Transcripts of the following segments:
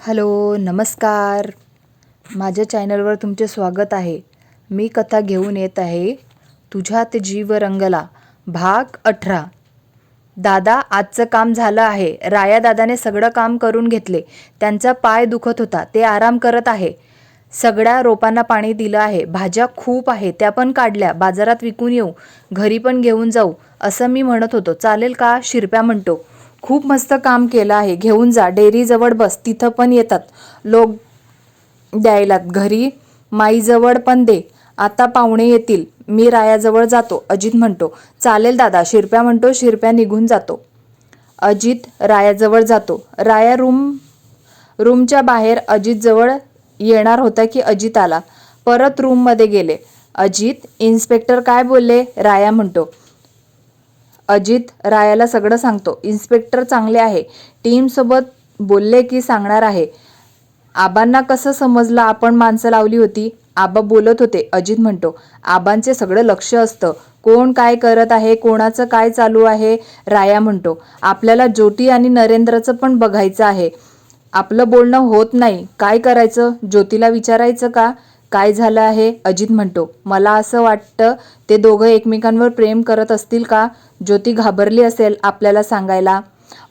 Hello नमस्कार. माझ्या चॅनलवर तुमचे स्वागत आहे. मी कथा घेऊन येत आहे. तुझ्यात जीव रंगला भाग अठरा. दादा आजचं काम झालं आहे. राया दादाने सगळं काम करून घेतले. त्यांचा पाय दुखत होता. ते आराम करत आहे. सगळ्या रोपांना पाणी दिलं आहे. भाज्या खूप आहे त्या पण काढल्या. बाजारात विकून येऊ. घरी पण घेऊन जाऊ. असं मी म्हणत होतो. चालेल का? शिरप्या म्हणतो. खूप मस्त काम केलं आहे. घेऊन जा. डेअरीजवळ बस. तिथं पण येतात. लोक द्यायलात. घरी माईजवळ पण दे. आता पाहुणे येतील. मी रायाजवळ जातो. अजित म्हणतो चालेल दादा. शिरप्या म्हणतो शिरप्या निघून जातो. अजित रायाजवळ जातो. राया रूम रूमच्या बाहेर अजितजवळ येणार होता की अजित आला? परत रूममध्ये गेले. अजित इन्स्पेक्टर काय बोलले? राया म्हणतो अजित रायाला सगळं सांगतो. इन्स्पेक्टर चांगले आहे. टीमसोबत बोलले की सांगणार आहे. आबांना कसं समजलं आपण माणसं लावली होती? आबा बोलत होते. अजित म्हणतो आबांचे सगळं लक्ष असतं. कोण काय करत आहे? कोणाचं काय चालू आहे? राया म्हणतो आपल्याला ज्योती आणि नरेंद्रचं पण बघायचं आहे. आपलं बोलणं होत नाही. काय करायचं? ज्योतीला विचारायचं का? काय झालं आहे? अजित म्हणतो मला असं वाटतं ते दोघं एकमेकांवर प्रेम करत असतील का? ज्योती घाबरली असेल आपल्याला सांगायला.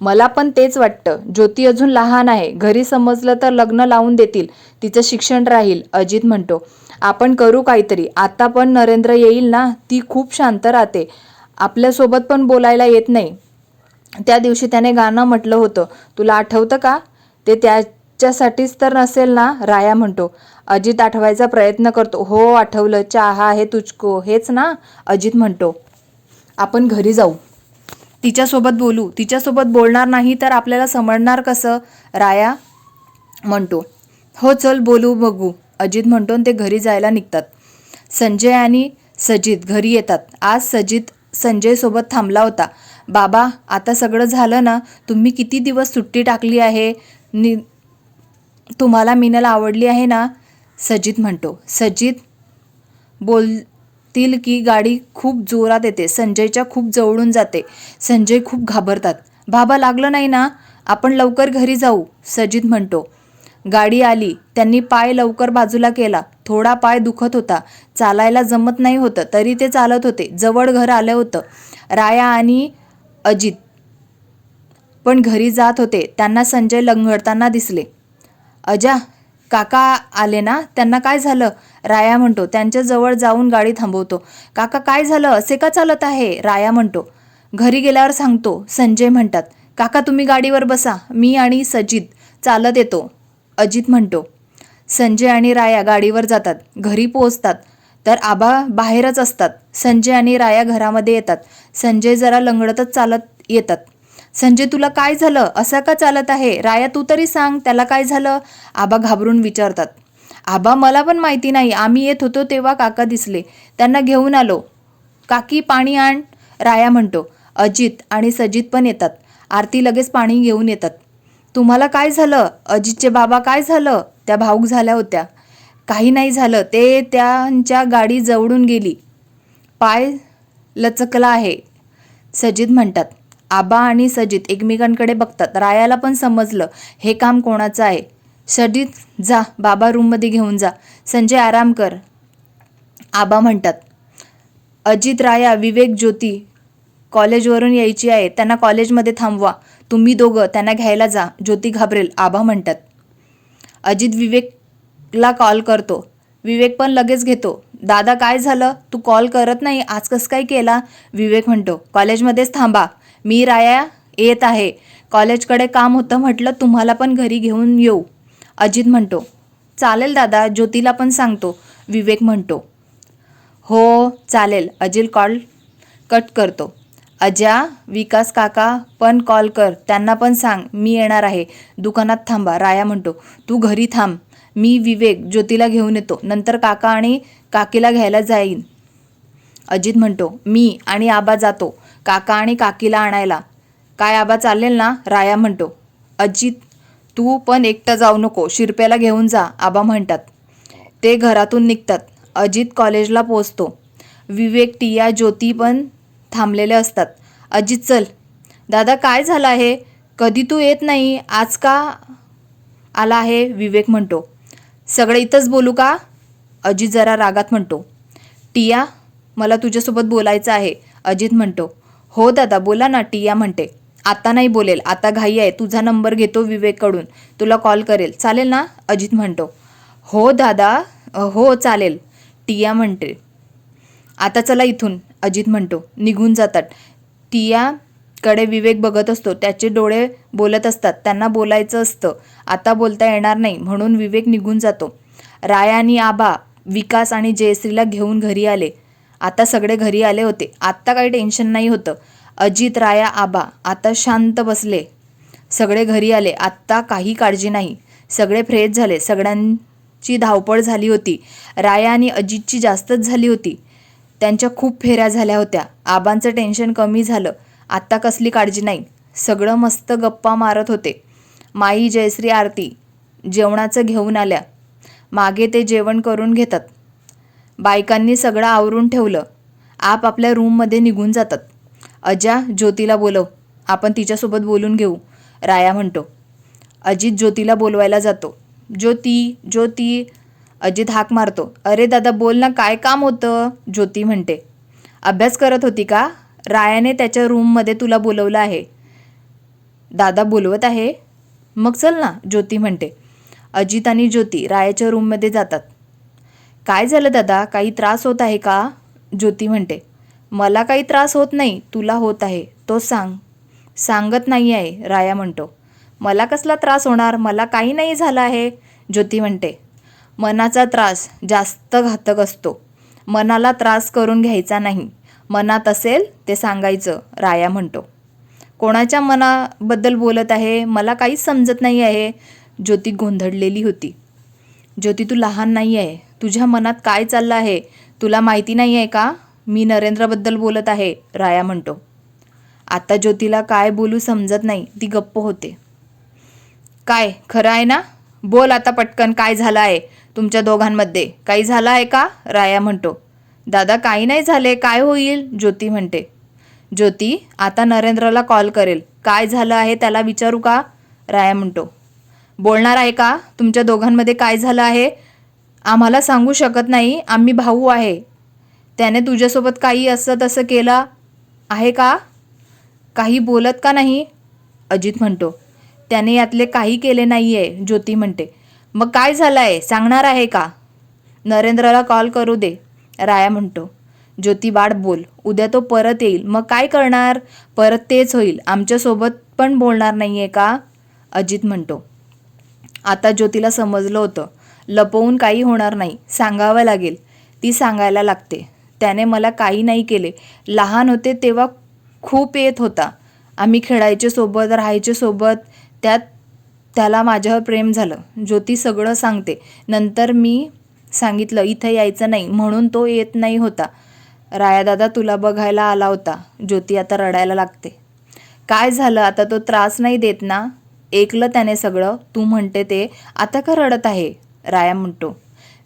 मला पण तेच वाटतं. ज्योती अजून लहान आहे. घरी समजलं तर लग्न लावून देतील. तिचं शिक्षण राहील अजित म्हणतो. आपण करू काहीतरी. आता पण नरेंद्र येईल ना? ती खूप शांत राहते. आपल्यासोबत पण बोलायला येत नाही. त्या दिवशी त्याने गाणं म्हटलं होतं. तुला आठवतं का? ते त्या त्याच्यासाठीच तर नसेल ना? राया म्हणतो. अजित आठवायचा प्रयत्न करतो. हो आठवलं. चहा हे तुचको हेच ना? अजित म्हणतो. आपण घरी जाऊ. तिच्यासोबत बोलू. तिच्यासोबत बोलणार नाही तर आपल्याला समजणार कसं? राया म्हणतो. हो चल बोलू बघू. अजित म्हणतो आणि ते घरी जायला निघतात. संजय आणि सजित घरी येतात. आज सजित संजयसोबत थांबला होता. बाबा आता सगळं झालं ना? तुम्ही किती दिवस सुट्टी टाकली आहे? नि तुम्हाला मिनल आवडली आहे ना? सजित म्हणतो. सजित बोलतील की गाडी खूप जोरात येते. संजयच्या खूप जवळून जाते. संजय खूप घाबरतात. बाबा लागलं नाही ना? आपण लवकर घरी जाऊ सजित म्हणतो. गाडी आली. त्यांनी पाय लवकर बाजूला केला. थोडा पाय दुखत होता. चालायला जमत नाही होतं. तरी ते चालत होते. जवळ घर आलं होतं. राया आणि अजित पण घरी जात होते. त्यांना संजय लंगडताना दिसले. अजा काका आले ना? त्यांना काय झालं? राया म्हणतो त्यांच्याजवळ जाऊन गाडी थांबवतो. काका काय झालं? असे का चालत आहे? राया म्हणतो. घरी गेल्यावर सांगतो संजय म्हणतात. काका तुम्ही गाडीवर बसा. मी आणि सजित चालत येतो. अजित म्हणतो. संजय आणि राया गाडीवर जातात. घरी पोहोचतात. तर आबा बाहेरच असतात. संजय आणि राया घरामध्ये येतात. संजय जरा लंगडतच चालत येतात. संजय तुला काय झालं? असं का चालत आहे? राया तू तरी सांग त्याला काय झालं? आबा घाबरून विचारतात. आबा मला पण माहिती नाही. आम्ही येत होतो तेव्हा काका दिसले. त्यांना घेऊन आलो. काकी पाणी आण. राया म्हणतो अजित आणि सजित पण येतात. आरती लगेच पाणी घेऊन येतात. तुम्हाला काय झालं? अजितचे बाबा काय झालं? त्या भाऊक झाल्या होत्या. काही नाही झालं. ते त्यांच्या गाडी जवळून गेली. पाय लचकला आहे. सजित म्हणतात आबा आणि सजित एकमेकांकडे बघतात. रायाला पण समजलं हे काम कोणाचं आहे? सजित जा बाबा रूममध्ये घेऊन जा. संजय आराम कर. आबा म्हणतात अजित राया विवेक ज्योती कॉलेजवरून यायची आहे. त्यांना कॉलेजमध्ये थांबवा. तुम्ही दोघं त्यांना घ्यायला जा. ज्योती घाबरेल आबा म्हणतात. अजित विवेकला कॉल करतो. विवेक पण लगेच घेतो. दादा काय झालं? तू कॉल करत नाही? आज कसं काय केला? विवेक म्हणतो कॉलेजमध्येच थांबा. मी राया येत आहे. कॉलेजकडे काम होतं म्हटलं तुम्हाला पण घरी घेऊन येऊ. अजित म्हणतो चालेल दादा ज्योतीला पण सांगतो. विवेक म्हणतो हो चालेल. अजिल कॉल कट करतो अजा विकास काका पण कॉल कर त्यांना पण सांग मी येणार आहे. दुकानात थांबा. राया म्हणतो तू घरी थांब मी विवेक ज्योतीला घेऊन येतो नंतर काका आणि काकीला घ्यायला जाईन. अजित म्हणतो मी आणि आबा जातो. काका आणि काकीला आणायला. काय आबा चालेल ना? राया म्हणतो. अजित तू पण एकटं जाऊ नको शिरप्याला घेऊन जा आबा म्हणतात. ते घरातून निघतात. अजित कॉलेजला पोचतो विवेक टिया ज्योती पण थांबलेले असतात. अजित चल. दादा काय झालं आहे? कधी तू येत नाही? आज का आला आहे? विवेक म्हणतो. सगळं इथंच बोलू का? अजित जरा रागात म्हणतो. टिया मला तुझ्यासोबत बोलायचं आहे अजित म्हणतो. हो दादा बोला ना टिया म्हणते. आता नाही बोलेल आता घाई आहे तुझा नंबर घेतो विवेककडून. तुला कॉल करेल. चालेल ना? अजित म्हणतो. हो दादा हो चालेल. टिया म्हणते. आता चला इथून अजित म्हणतो. निघून जातात. टियाकडे विवेक बघत असतो. त्याचे डोळे बोलत असतात. त्यांना बोलायचं असतं. आता बोलता येणार नाही म्हणून विवेक निघून जातो. राय आणि आबा विकास आणि जयश्रीला घेऊन घरी आले. आता सगळे घरी आले होते. आत्ता काही टेन्शन नाही होतं. अजित राया आबा आता शांत बसले. सगळे घरी आले. आत्ता काही काळजी नाही. सगळे फ्रेश झाले. सगळ्यांची धावपळ झाली होती. राया आणि अजितची जास्तच झाली होती. त्यांच्या खूप फेऱ्या झाल्या होत्या. आबांचं टेन्शन कमी झालं. आत्ता कसली काळजी नाही. सगळं मस्त गप्पा मारत होते. माई जयश्री आरती जेवणाचं घेऊन आल्या. मागे ते जेवण करून घेतात. बायकांनी सगळं आवरून ठेवलं. आप आपल्या रूममध्ये निघून जातात. अजा ज्योतीला बोलव. आपण तिच्यासोबत बोलून घेऊ. राया म्हणतो. अजित ज्योतीला बोलवायला जातो. ज्योती ज्योती. अजित हाक मारतो. अरे दादा बोल ना काय काम होतं? ज्योती म्हणते. अभ्यास करत होती का? रायाने त्याच्या रूममध्ये तुला बोलवलं आहे. दादा बोलवत आहे. मग चल ना ज्योती म्हणते. अजित आणि ज्योती रायाच्या रूममध्ये जातात. काय झालं दादा? काही त्रास होत आहे का? ज्योती म्हणते मला काही त्रास होत नाही तुला होत आहे. तो सांग. सांगत नाही आहे राया म्हणतो. मला कसला त्रास होणार? मला काही नाही झालं आहे. ज्योती म्हणते. मनाचा त्रास जास्त घातक असतो. मनाला त्रास करून घ्यायचा नाही. मनात असेल ते सांगायचं राया म्हणतो. कोणाच्या मनाबद्दल बोलत आहे? मला काहीच समजत नाही आहे. ज्योती गोंधळलेली होती. ज्योती तू लहान नाही आहे. तुझ्या मनात काय चाललं आहे? तुला माहिती नाही आहे का? मी नरेंद्रबद्दल बोलत आहे राया म्हणतो. आता ज्योतीला काय बोलू समजत नाही ती गप्प होते. काय खरं आहे ना? बोल आता पटकन काय झालं आहे? तुमच्या दोघांमध्ये काही झालं आहे का? राया म्हणतो. दादा काही नाही झाले काय होईल? ज्योती म्हणते. ज्योती आता नरेंद्रला कॉल करेल. काय झालं आहे त्याला विचारू का? राया म्हणतो. बोलणार आहे का? तुमच्या दोघांमध्ये काय झालं आहे? आम्हाला सांगू शकत नाही आम्ही भाऊ आहे. त्याने तुझ्यासोबत काही असं तसं केलं आहे का? काही बोलत का नाही? अजित म्हणतो. त्याने यातले काही केले नाही आहे ज्योती म्हणते. मग काय झालं आहे सांगणार आहे का? नरेंद्रला कॉल करू दे राया म्हणतो. ज्योती वाट बोल. उद्या तो परत येईल. मग काय करणार? परत तेच होईल. आमच्यासोबत पण बोलणार नाही आहे का? अजित म्हणतो. आता ज्योतीला समजलं होतं. लपवून काही होणार नाही सांगावं लागेल. ती सांगायला लागते. त्याने मला काही नाही केले. लहान होते तेव्हा खूप येत होता. आम्ही खेळायचे सोबत राहायचे सोबत त्यात त्याला माझ्यावर प्रेम झालं. ज्योती सगळं सांगते. नंतर मी सांगितलं इथं यायचं नाही. म्हणून तो येत नाही होता. रायादादा तुला बघायला आला होता. ज्योती आता रडायला लागते. काय झालं? आता तो त्रास नाही देत ना? ऐकलं त्याने सगळं. तू म्हणते ते. आता का रडत आहे? राया म्हणतो.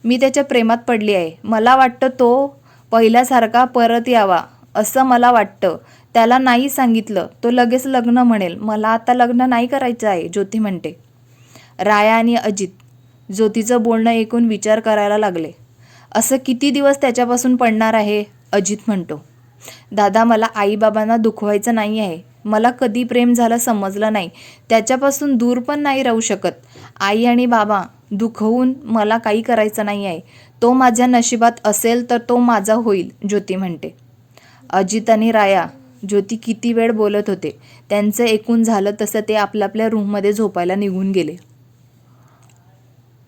मी त्याच्या प्रेमात पडली आहे. मला वाटतं तो पहिल्यासारखा परत यावा असं मला वाटतं. त्याला नाही सांगितलं. तो लगेच लग्न म्हणेल. मला आता लग्न नाही करायचं आहे ज्योती म्हणते. राया आणि अजित ज्योतीचं बोलणं ऐकून विचार करायला लागले. असं किती दिवस त्याच्यापासून पडणार आहे? अजित म्हणतो. दादा मला आईबाबांना दुखवायचं नाही आहे. मला कधी प्रेम झालं समजलं नाही. त्याच्यापासून दूर पण नाही राहू शकत. आई आणि बाबा दुखवून मला काही करायचं नाही आहे. तो माझ्या नशिबात असेल तर तो माझा होईल ज्योती म्हणते. अजित आणि राया ज्योती किती वेळ बोलत होते. त्यांचं एकूण झालं तसं ते आपल्या आपल्या रूममध्ये झोपायला निघून गेले.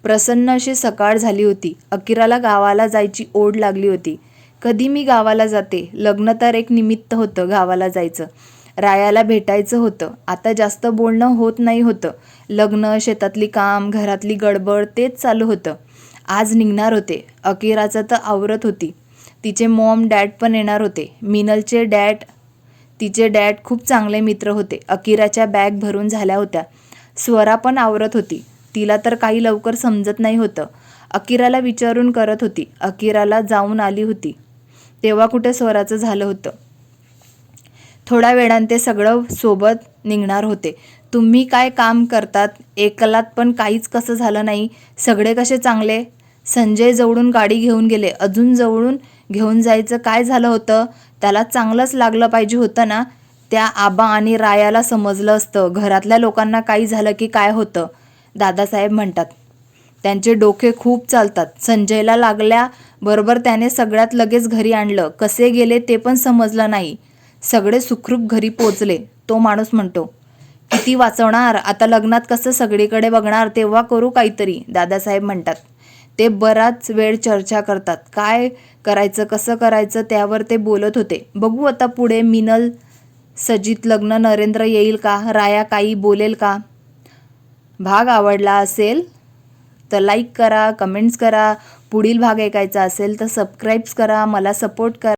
प्रसन्न अशी सकाळ झाली होती. अकिराला गावाला जायची ओढ लागली होती. कधी मी गावाला जाते? लग्न तर एक निमित्त होतं गावाला जायचं. रायाला भेटायचं होतं. आता जास्त बोलणं होत नाही होतं. लग्न शेतातली काम घरातली गडबड तेच चालू होतं. आज निघणार होते. अकिराचं तर आवरत होती. तिचे मॉम डॅड पण येणार होते. मिनलचे डॅड तिचे डॅड खूप चांगले मित्र होते. अकिराच्या बॅग भरून झाल्या होत्या. स्वरा पण आवरत होती. तिला तर काही लवकर समजत नाही होतं. अकिराला विचारून करत होती. अकिराला जाऊन आली होती. तेव्हा कुठे स्वराचं झालं होतं? थोड्या वेळान ते सगळं सोबत निघणार होते. तुम्ही काय काम करतात? एकलात पण काहीच कसं झालं नाही. सगळे कसे चांगले? संजय जवळून गाडी घेऊन गेले. अजून जवळून घेऊन जायचं काय झालं होतं? त्याला चांगलंच लागलं पाहिजे होतं ना? त्या आबा आणि रायाला समजलं असतं. घरातल्या लोकांना काही झालं की काय होतं? दादासाहेब म्हणतात त्यांचे डोके खूप चालतात. संजयला लागल्या बरोबर त्याने सगळ्यात लगेच घरी आणलं. कसे गेले ते पण समजलं नाही. सगळे सुखरूप घरी पोचले तो माणूस म्हणतो किती वाचवणार? आता लग्नात कसं सगळीकडे बघणार? तेव्हा करू काहीतरी दादासाहेब म्हणतात. ते बराच वेळ चर्चा करतात. काय करायचं कसं करायचं? त्यावर ते बोलत होते. बघू आता पुढे मिनल सजित लग्न नरेंद्र येईल का? राया काही बोलेल का? भाग आवडला असेल तर लाईक करा कमेंट्स करा. पुढील भाग ऐकायचा असेल तर सबस्क्राईब्स करा. मला सपोर्ट करा.